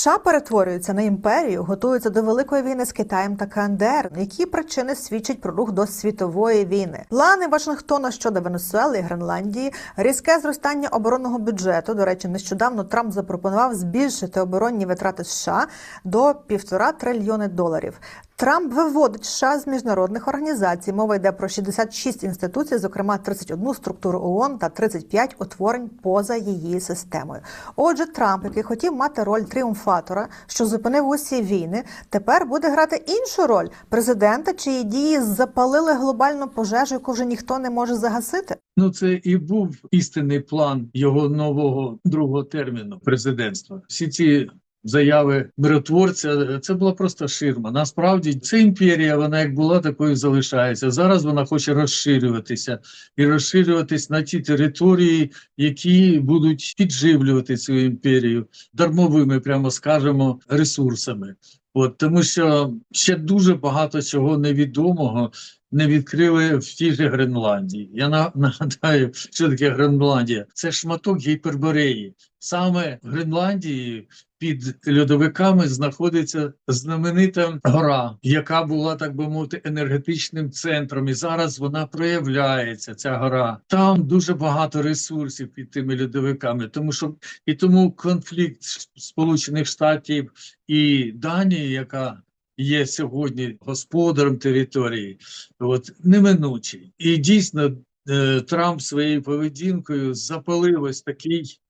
США перетворюються на імперію, готуються до великої війни з Китаєм та КНДР. Які причини свідчать про рух до світової війни? Плани Вашингтона щодо Венесуели і Гренландії, різке зростання оборонного бюджету. До речі, нещодавно Трамп запропонував збільшити оборонні витрати США до півтора трильйони доларів. Трамп виводить США з міжнародних організацій. Мова йде про 66 інституцій, зокрема 31 структуру ООН та 35 утворень поза її системою. Отже, Трамп, який хотів мати роль тріумфатора, що зупинив усі війни, тепер буде грати іншу роль президента, чиї дії запалили глобальну пожежу, яку вже ніхто не може загасити. Ну, це і був істинний план його нового другого терміну президентства. Всі ці заяви миротворця це була просто ширма. Насправді це імперія, вона як була, такою залишається. Зараз вона хоче розширюватися і розширюватись на ті території, які будуть підживлювати цю імперію дармовими, прямо скажемо, ресурсами. От тому, що ще дуже багато чого невідомого не відкрили в тій же Гренландії. Я на- нагадаю, що таке Гренландія. Це шматок гіпербореї. Саме в Гренландії під льодовиками знаходиться знаменита гора, яка була, так би мовити, енергетичним центром. І зараз вона проявляється. Ця гора. Там дуже багато ресурсів під тими льодовиками, тому що і тому конфлікт Сполучених Штатів і Данії, яка є сьогодні господарем території, от неминучий. І дійсно е, Трамп своєю поведінкою запалив ось такий.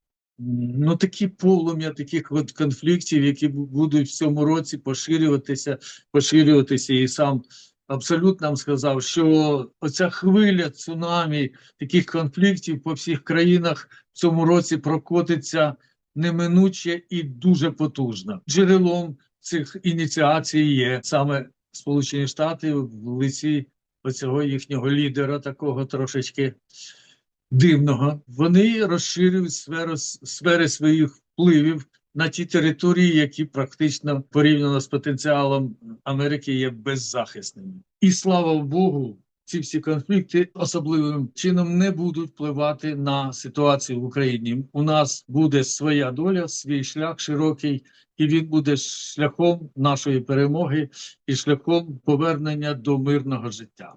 Ну, такі полум'я таких от конфліктів, які будуть в цьому році поширюватися, поширюватися, і сам абсолютно нам сказав, що оця хвиля цунамі таких конфліктів по всіх країнах в цьому році прокотиться неминуче і дуже потужно. Джерелом цих ініціацій є саме Сполучені Штати в лиці оцього їхнього лідера, такого трошечки дивного. Вони розширюють сферу, сфери своїх впливів на ті території, які практично порівняно з потенціалом Америки є беззахисними. І слава Богу, ці всі конфлікти особливим чином не будуть впливати на ситуацію в Україні. У нас буде своя доля, свій шлях широкий, і він буде шляхом нашої перемоги і шляхом повернення до мирного життя.